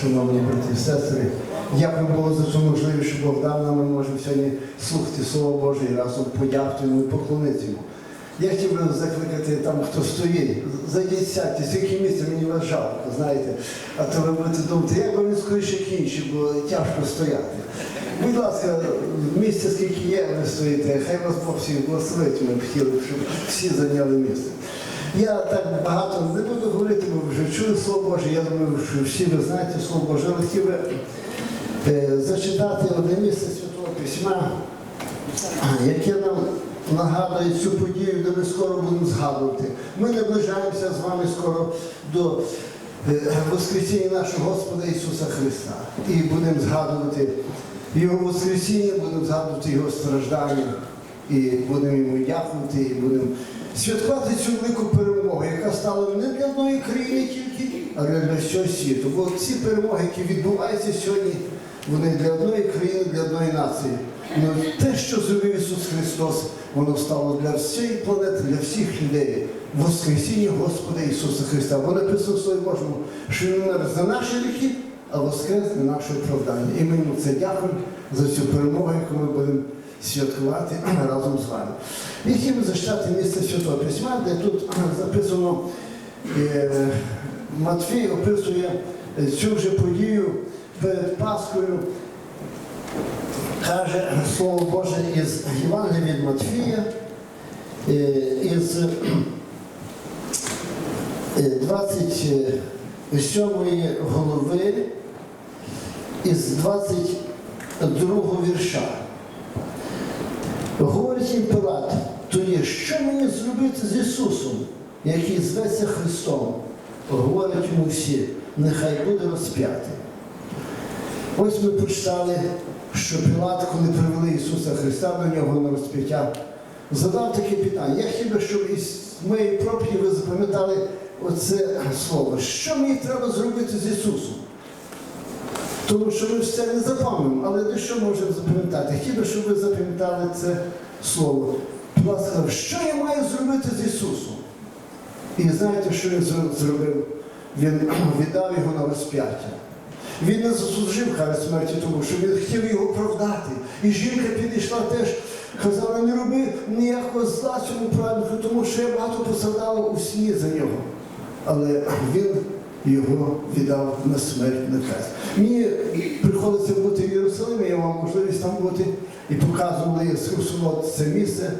Шановні брати і сестри, дякую Богу за цю можливість, що Бог дав нам, ми можемо сьогодні слухати Слово Боже і разом подякувати йому і поклонити йому. Я хотів би закликати там, хто стоїть, зайдіть сядьте, скільки місця мені вас жалко, знаєте, а то ви будете думати, як би він скоріше кінчив, бо тяжко стояти. Будь ласка, місце скільки є, ви стоїте, хай вас Бог всіх благословить, ми б хотіли, щоб всі зайняли місце. Я так багато не буду говорити, бо вже чули Слово Боже. Я думаю, що всі ви знаєте Слово Боже. Але хотів би е, зачитати одне місце Святого Письма, яке нам нагадує цю подію, де ми скоро будемо згадувати. Ми наближаємося з вами скоро до е, Воскресіння нашого Господа Ісуса Христа. І будемо згадувати Його Воскресіння, будемо згадувати Його страждання. І будемо йому дякувати, і будемо святкувати цю велику перемогу, яка стала не для одної країни тільки, а для всього світу. Бо ці перемоги, які відбуваються сьогодні, вони для одної країни, для одної нації. Ну, те, що зробив Ісус Христос, воно стало для всієї планети, для всіх людей. Воскресіння Господа Ісуса Христа. Бо написано в Слові Божому, що Він умер за наші гріхи, а воскрес для нашого оправдання. І ми йому це дякуємо за цю перемогу, яку ми будемо святкувати разом з вами. І хотів би зачитати місце Святого Письма, де тут записано е, Матфій описує цю вже подію перед Пасхою. Каже Слово Боже із Євангелія від Матфія, е, із е, 27 голови, із 22 вірша. Говорить їм Пилат, тоді що мені зробити з Ісусом, який зветься Христом? Говорять йому всі, нехай буде розп'ятий. Ось ми прочитали, що Пілат, коли привели Ісуса Христа до нього на розп'яття, задав таке питання. Я хотів би, щоб із моєї проповіді ви запам'ятали оце слово. Що мені треба зробити з Ісусом? Тому що ми все не запам'ятаємо, але дещо можемо запам'ятати. Би, щоб ви запам'ятали це слово. Пілат сказав, що я маю зробити з Ісусом? І знаєте, що він зробив? Він віддав його на розп'яття. Він не заслужив кара смерті, тому що він хотів його оправдати. І жінка підійшла теж, казала, не роби ніякого зла цьому праведнику, тому що я багато пострадала у сні за нього. Але він його віддав на смерть на хрест. Мені приходиться бути в Єрусалимі, я мав можливість там бути і показували це місце,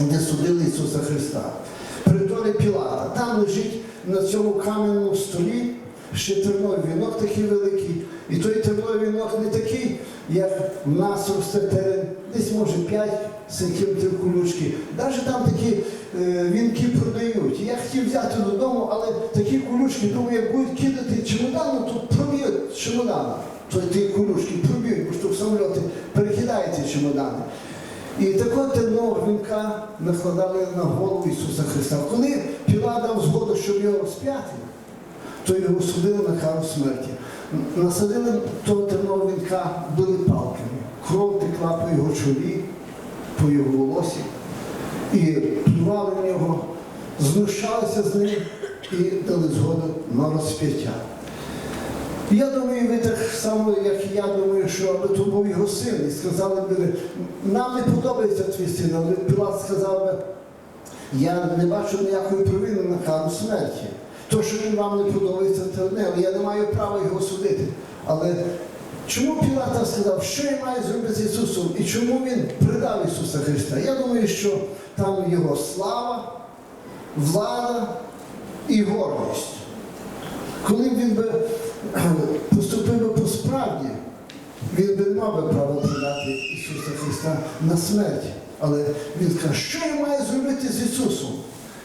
де судили Ісуса Христа. При долі Пілата. Там лежить на цьому кам'яному столі ще терновий вінок такий великий. І той терновий вінок не такий, як в нас терен, десь може 5 сантиметрів колючки. Навіть там такі е, вінки продають. Я хотів взяти додому, але такі колючки, думаю, як будуть кидати чемодану, то проб'ють чемодана. То ті колючки проб'ють, бо що в самоліти перекидають чемодани. І такого тернового вінка накладали на голову Ісуса Христа. Коли Пілат дав згоду, щоб його розп'яти, то його судили на кару смерті. Насадили того тернового вінка, били палками. Кров текла по його чолі, по його волосі. І плювали в нього, знущалися з ним і дали згоду на розп'яття. Я думаю, ви так само, як і я думаю, що аби то був його син, і сказали б, нам не подобається твій син, але Пілат сказав би, я не бачу ніякої провини на кару смерті. То, що він вам не подобається, це одне, але я не маю права його судити. Але чому Пілат так сказав, що я маю зробити з Ісусом і чому він предав Ісуса Христа? Я думаю, що там його слава, влада і гордість. Коли він би поступив би по справді, він би не мав би права продати Ісуса Христа на смерть. Але він каже, що я маю зробити з Ісусом?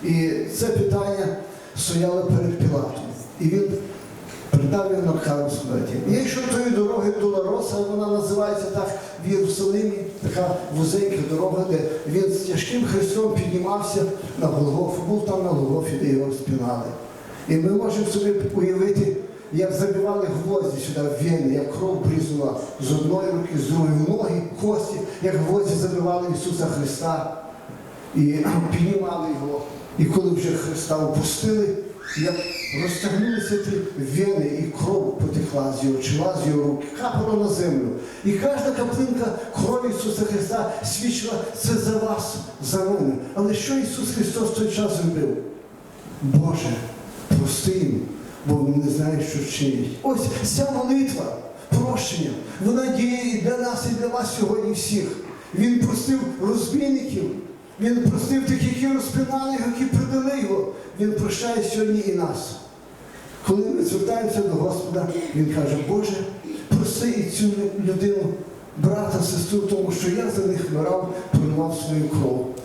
І це питання стояло перед Пілатом. І він придав його на кару смерті. Я йшов тою дорогою до Лароса, вона називається так в Єрусалимі, така вузенька дорога, де він з тяжким хрестом піднімався на Голгофу, був там на Голгофі, де його спінали. І ми можемо собі уявити, як забивали гвозді сюди в вени, як кров брізнула з одної руки, з другої ноги, кості, як гвозді забивали Ісуса Христа і піднімали його. І коли вже Христа опустили, як розтягнулися ті вени і кров потекла з його чола, з його рук, капало на землю. І кожна каплинка крові Ісуса Христа свідчила це за вас, за мене. Але що Ісус Христос в той час зробив? Боже, прости їм, бо вони не знають, що чинять. Ось ця молитва, прощення, вона діє для нас, і для вас сьогодні всіх. Він простив розбійників, він простив тих, які розпинали, його, які придали його. Він прощає сьогодні і нас. Коли ми звертаємося до Господа, Він каже, Боже, прости і цю людину, брата, сестру, тому що я за них вмирав, проливав свою кров.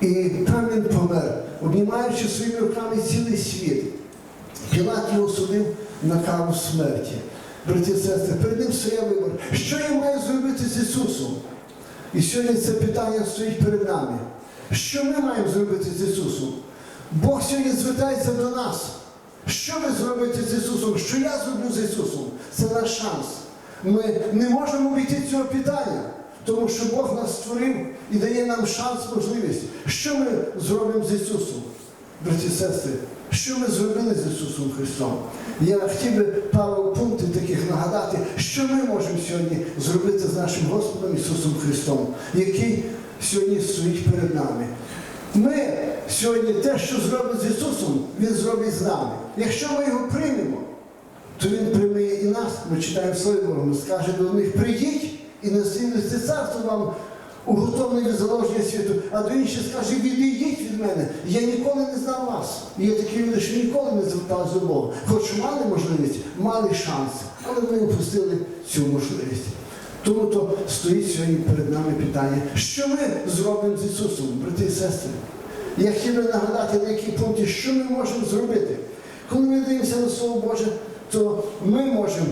І там він помер, обнімаючи своїми руками цілий світ. Пілат його судив на кару смерті. Брати і сестри, перед ним стояв вибор. Що я маю зробити з Ісусом? І сьогодні це питання стоїть перед нами. Що ми маємо зробити з Ісусом? Бог сьогодні звертається до нас. Що ви зробите з Ісусом? Що я зроблю з Ісусом? Це наш шанс. Ми не можемо обійти цього питання, тому що Бог нас створив і дає нам шанс, можливість. Що ми зробимо з Ісусом? Браті сестри, що ми зробили з Ісусом Христом? Я хотів би пару пунктів таких нагадати, що ми можемо сьогодні зробити з нашим Господом Ісусом Христом, який сьогодні стоїть перед нами. Ми сьогодні те, що зробить з Ісусом, Він зробить з нами. Якщо ми його приймемо, то Він прийме і нас. Ми читаємо Слово Богу, скаже до них, прийдіть і наслідуйте царство вам уготоване від заложення світу, а до інших скаже, відійдіть від мене. Я ніколи не знав вас. І Є такі люди, що ніколи не зверталися до Бога. Хоч мали можливість, мали шанс, але ми упустили цю можливість. Тому то стоїть сьогодні перед нами питання, що ми зробимо з Ісусом, брати і сестри. Я хотів би нагадати на які пункти, що ми можемо зробити. Коли ми дивимося на Слово Боже, то ми можемо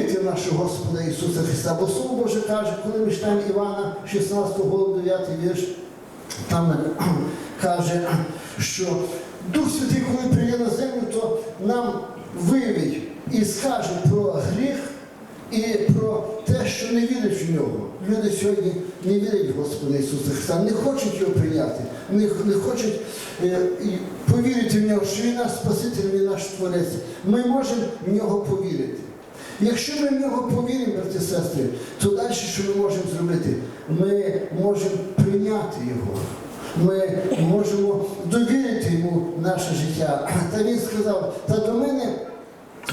повірити в нашого Господа Ісуса Христа. Бо Слово Боже каже, коли ми читаємо Івана 16 главу 9 вірш, там каже, що Дух Святий, коли прийде на землю, то нам виявить і скаже про гріх і про те, що не вірять в нього. Люди сьогодні не вірять в Господа Ісуса Христа, не хочуть його прийняти, не, не хочуть е, повірити в нього, що Він наш Спаситель, Він наш Творець. Ми можемо в нього повірити. Якщо ми в нього повіримо, брати і сестри, то далі що ми можемо зробити? Ми можемо прийняти його. Ми можемо довірити йому наше життя. Та він сказав, та до мене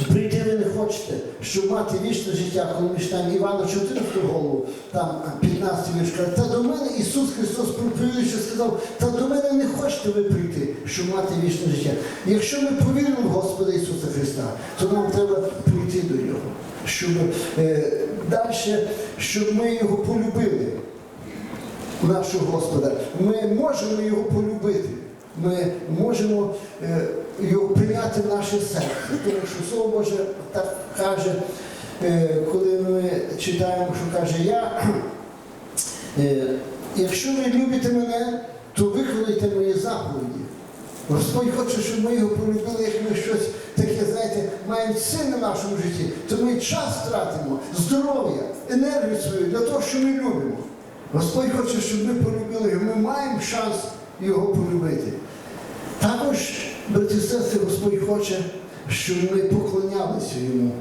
прийти ви не хочете, щоб мати вічне життя, коли ми читаємо Івана 14 голову, там 15 вірш каже, та до мене Ісус Христос проповідуючи сказав, та до мене не хочете ви прийти, щоб мати вічне життя. Якщо ми повіримо в Господа Ісуса Христа, то нам треба прийти до Нього, щоб е, далі, щоб ми його полюбили нашого Господа. Ми можемо його полюбити. Ми можемо е, його прийняти наше серце. Тому що Слово Боже так каже, е, коли ми читаємо, що каже я. Е, якщо ви любите мене, то виконуйте мої заповіді. Господь хоче, щоб ми його полюбили, як ми щось таке, знаєте, маємо сили в нашому житті, то ми час втратимо, здоров'я, енергію свою для того, що ми любимо. Господь хоче, щоб ми полюбили його. Ми маємо шанс його полюбити. Також, брати і сестри, Господь хоче, щоб ми поклонялися йому.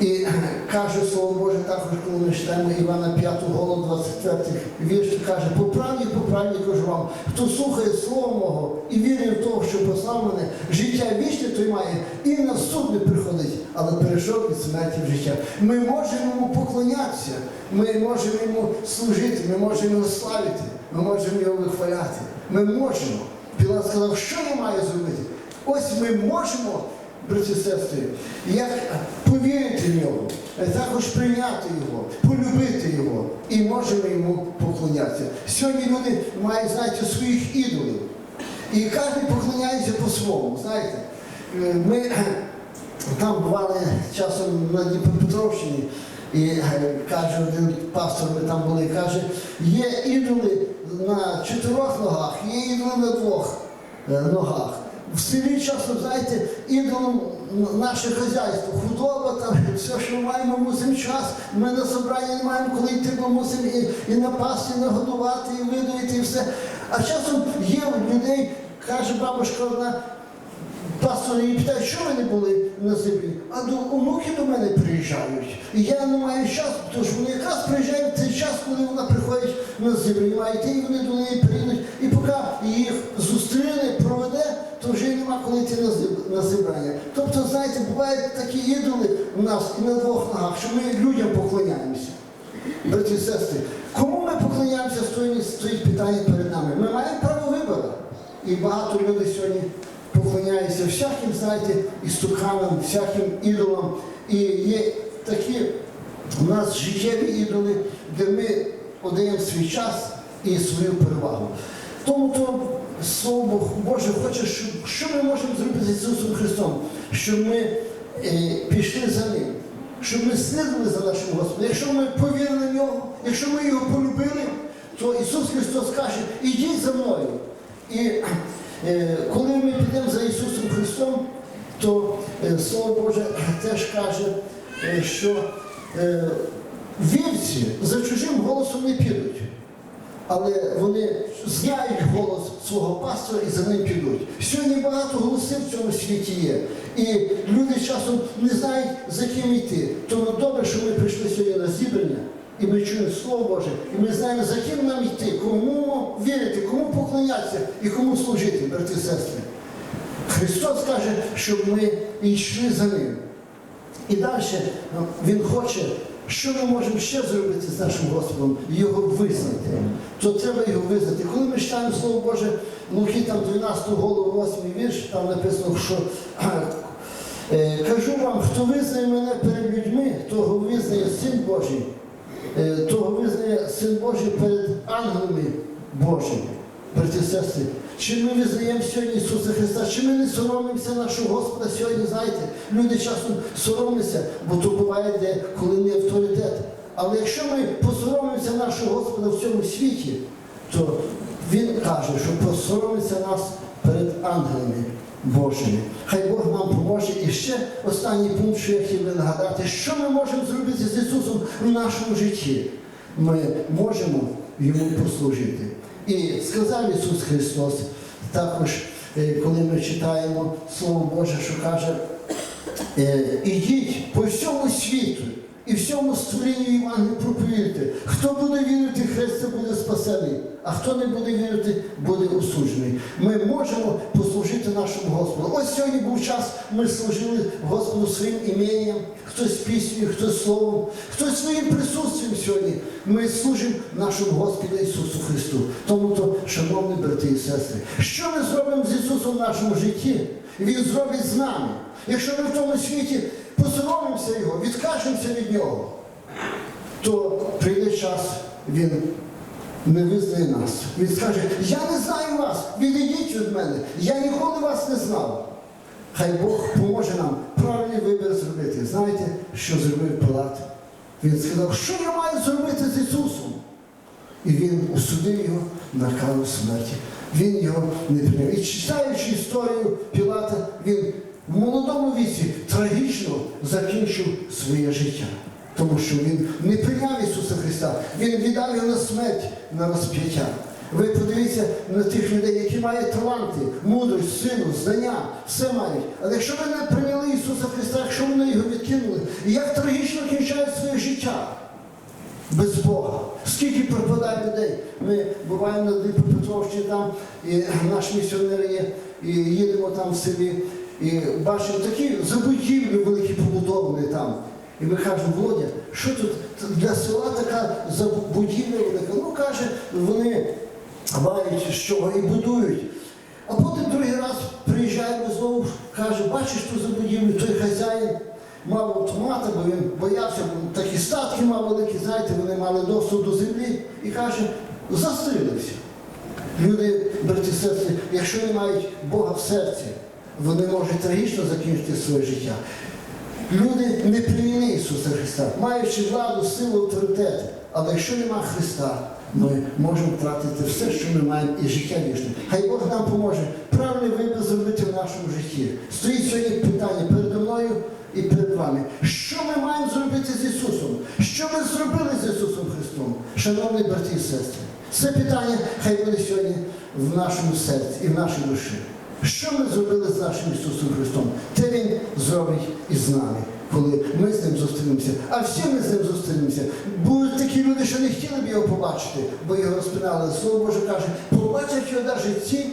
І каже Слово Боже, також, коли ми читаємо Івана 5 голову 24 вірш, каже, по правді, по правді кажу вам, хто слухає Слово Мого і вірить в того, що послав мене, життя вічне той має, і на суд не приходить, але перейшов від смерті в життя. Ми можемо йому поклонятися, ми можемо йому служити, ми можемо його славити, ми можемо його вихваляти. Ми можемо. Пілат сказав, що я маю зробити? Ось ми можемо брати і сестри, як повірити в нього, також прийняти його, полюбити його і можемо йому поклонятися. Сьогодні люди мають, знаєте, своїх ідолів. І кожен поклоняється по-своєму. Знаєте, Е, ми там бували часом на Дніпропетровщині, і е, каже один пастор, ми там були, каже, є ідоли на чотирьох ногах, є ідоли на двох е, ногах. В селі часом, знаєте, ідолом наше хазяйство, худоба, там, все, що ми маємо, мусимо час. Ми на собрання не маємо коли йти, бо мусимо і, і напасти, і нагодувати, і видоїти, і все. А часом є в людей, каже бабушка одна, пастори її питають, що ви не були на землі? А до онуки до мене приїжджають. І я не маю часу, тому що вони якраз приїжджають в цей час, коли вона приходить на землю. Має йти, і вони до неї приїдуть. І поки їх зустріне, проведе, вже нема коли йти на зібрання. Тобто, знаєте, бувають такі ідоли у нас і на двох ногах, що ми людям поклоняємося. Браті і сестри, кому ми поклоняємося, стоїть, питання перед нами. Ми маємо право вибору. І багато людей сьогодні поклоняються всяким, знаєте, істуканам, всяким ідолам. І є такі у нас життєві ідоли, де ми отдаємо свій час і свою перевагу. Тому то Слово Боже хоче, щоб що ми можемо зробити з Ісусом Христом, щоб ми е, пішли за Ним, щоб ми слідували за нашим Господом. Якщо ми повірили в нього, якщо ми його полюбили, то Ісус Христос каже, ідіть за мною. І е, коли ми підемо за Ісусом Христом, то е, Слово Боже теж каже, е, що е, вівці за чужим голосом не підуть. Але вони знають голос свого пастора і за ним підуть. Сьогодні багато голосів в цьому світі є. І люди часом не знають, за ким йти. Тому добре, що ми прийшли сьогодні на зібрання, і ми чуємо Слово Боже, і ми знаємо, за ким нам йти, кому вірити, кому поклонятися і кому служити, брати і сестри. Христос каже, щоб ми йшли за ним. І далі ну, Він хоче, що ми можемо ще зробити з нашим Господом? Його визнати. То треба його визнати. Коли ми читаємо Слово Боже, Луки там 12 голову, 8 вірш, там написано, що е, кажу вам, хто визнає мене перед людьми, того визнає Син Божий, е, того визнає Син Божий перед ангелами Божими. Брати і сестри, чи ми визнаємо сьогодні Ісуса Христа, чи ми не соромимося нашого Господа сьогодні, знаєте, люди часом соромляться, бо то буває, де коли не авторитет. Але якщо ми посоромимося нашого Господа в цьому світі, то Він каже, що посоромиться нас перед ангелами Божими. Хай Бог нам поможе. І ще останній пункт, що я хотів би нагадати, що ми можемо зробити з Ісусом в нашому житті. Ми можемо йому послужити. І сказав Ісус Христос, також, е, коли ми читаємо Слово Боже, що каже, ідіть по всьому світу і всьому створінню Євангелію проповідуйте. Хто буде вірити Христа, буде спасений, а хто не буде вірити, буде осуджений. Ми можемо послужити нашому Господу. Ось сьогодні був час, ми служили Господу своїм ім'ям, хтось піснею, хтось словом, хтось своїм присутствием сьогодні. Ми служимо нашому Господу Ісусу Христу. Тому то, шановні брати і сестри, що ми зробимо з Ісусом в нашому житті? Він зробить з нами. Якщо ми в тому світі посоромимося Його, відкажемося від Нього, то прийде час, Він не визнає нас. Він скаже, я не знаю вас, відійдіть від мене, я ніколи вас не знав. Хай Бог поможе нам правильний вибір зробити. Знаєте, що зробив Пилат? Він сказав, що я маю зробити з Ісусом? І він осудив його на кару смерті. Він його не прийняв. І читаючи історію Пілата, він в молодому віці трагічно закінчив своє життя. Тому що він не прийняв Ісуса Христа, Він віддав його на смерть, на розп'яття. Ви подивіться на тих людей, які мають таланти, мудрість, силу, знання, все мають. Але якщо ви не прийняли Ісуса Христа, якщо вони його відкинули, як трагічно кінчають своє життя без Бога. Скільки пропадає людей? Ми буваємо на Дніпропетровщині там, і наш місіонер є, і їдемо там в селі, і бачимо такі забудівлі великі побудовані там. І ми кажемо, Володя, що тут для села така забудівля велика? Ну, каже, вони мають що і будують. А потім другий раз приїжджаємо знову, каже, бачиш ту забудівлю, той хазяїн мав автомата, бо він боявся, бо такі статки мав великі, знаєте, вони мали доступ до землі і каже, застрелився. Люди, брати якщо не мають Бога в серці, вони можуть трагічно закінчити своє життя. Люди не прийняли Ісуса Христа, маючи владу, силу, авторитет. Але якщо нема Христа, ми можемо втратити все, що ми маємо, і життя вічне. Хай Бог нам поможе правильний вибір зробити в нашому житті. Стоїть сьогодні питання передо мною і перед вами. Що ми маємо зробити з Ісусом? Що ми зробили з Ісусом Христом? Шановні брати і сестри, це питання хай буде сьогодні в нашому серці і в нашій душі. Що ми зробили з нашим Ісусом Христом? Те Він зробить і з нами, коли ми з ним зустрінемося. А всі ми з ним зустрінемося. Будуть такі люди, що не хотіли б його побачити, бо його розпинали. Слово Боже каже, побачать його навіть ті,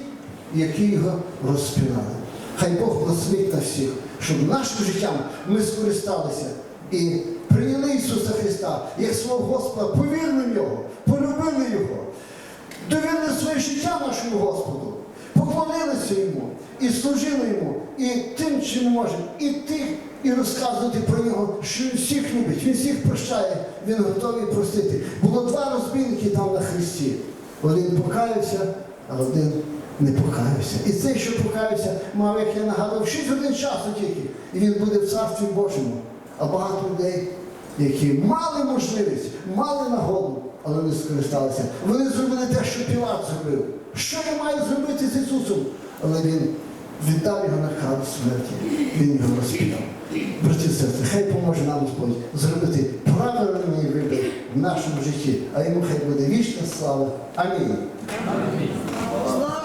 які його розпинали. Хай Бог благословить на всіх, щоб нашим життям ми скористалися і прийняли Ісуса Христа як свого Господа, повірили в Нього, полюбили Його, довірили своє життя нашому Господу, поклонилися Йому і служили Йому, і тим, чим можемо, і тих, і розказувати про нього, що він всіх любить, він всіх прощає, він готовий простити. Було два розбійники там на Христі. Один покаявся, а один не покаявся. І цей, що покаявся, мав, як я нагадав, 6 годин часу тільки, і він буде в Царстві Божому. А багато людей, які мали можливість, мали нагоду, але не скористалися. Вони зробили те, що Пілат зробив. Що я маю зробити з Ісусом? Але він віддав його на кару смерті. Він його розпіляв. Браті і хай поможе нам Господь зробити правильний вибір в нашому житті, а йому хай буде вічна слава. Амінь. Слава